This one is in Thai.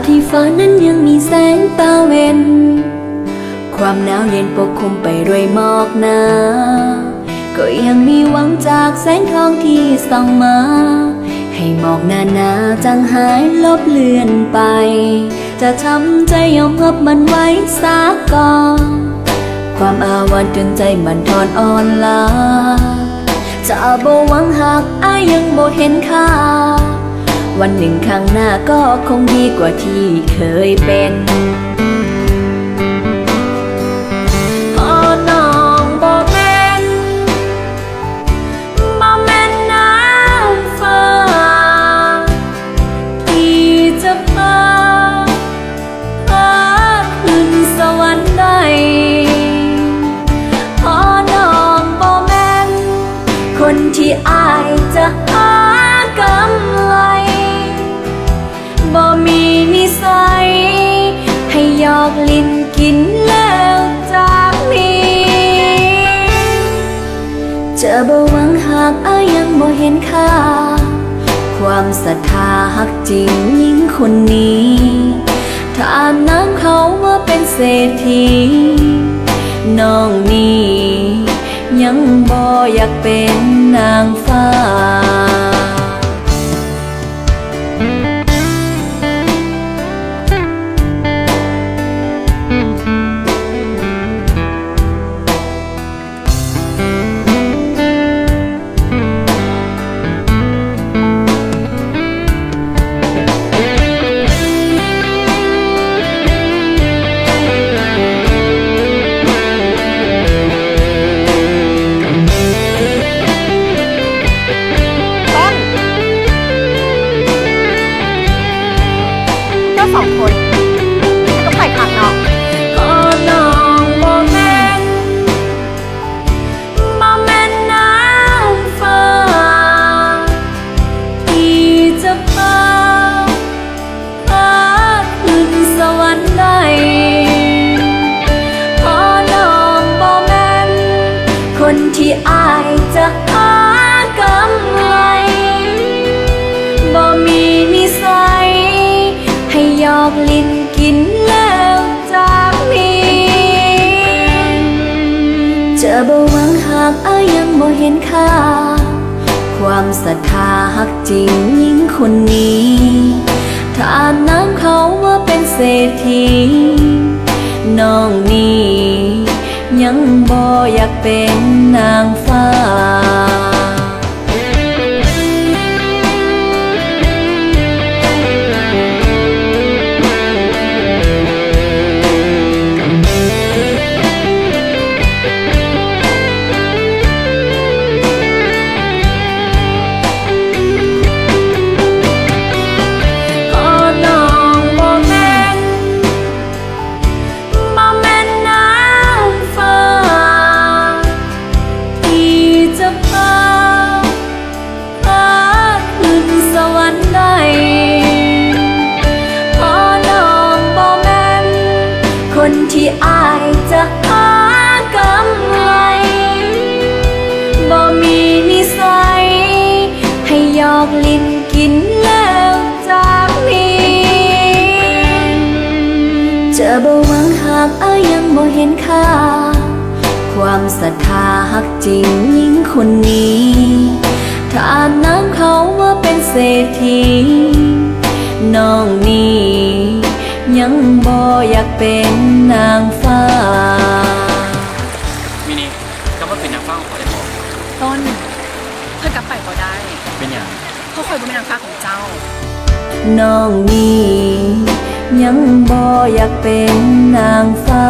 บที่ฟ้านั้นยังมีแสงตาเวนความหนาวเย็นปกคลุมไปด้วยหมอกหนาก็ยังมีหวังจากแสงทองที่ส่องมา ให้หมอกหนาหนาจางหายลบเลือนไป จะทำใจยอมรับมันไว้สาก่อนความอาวันจนใจมันทอนอ่อนลาจะบ่หวังหากอายยังบ่เห็นค่า วันหนึ่งข้างหน้าก็คงดีกว่าที่เคยเป็นพอน้องบ่แม่นบ่แม่น้ำฟ้าที่จะพาพาขึ้นสวรรค์ได้พอน้องบ่แม่คนที่อายจะหากำ บ่มีนิสัย ให้หยอกลิ้นกินแล้วจากนี้ จะบ่หวังหากอายยังบ่เห็นค่า ความศรัทธาหักจริงยิ่งคนนี้ถ้าน้ำเขาว่าเป็นเศรษฐีน้องนี่ยังบ่อยากเป็นนางฟ้า อกลิ้นกินแล้วจากนี้ จะบ่หวังหากอายังบ่เห็นค่า ความศรัทธาหักจริงยิ่งคนนี้ถ้าน้ำเขาว่าเป็นเศรษฐีน้องนี่ยังบ่อยากเป็นนางฟ้า นที่อายจะหากำไรบ่มีนิสัย ให้หยอกลิ้นกินแล้วจากนี้จะบ่หวังหากอายยังบ่เห็นค่า ความศรัทธาหักจริงยิ่งคนนี้ถ้าน้ำเขาว่าเป็นเศรษฐีน้องนี่ ยังบ่อยากเป็นนางฟ้า มินิก็มาเป็นนางฟ้าของเขาได้บอกต้นเธอกลับไปก็ได้เป็นอย่างเพราะคอยเป็นนางฟ้าของเจ้า น้องนี่ยังบ่อยากเป็นนางฟ้า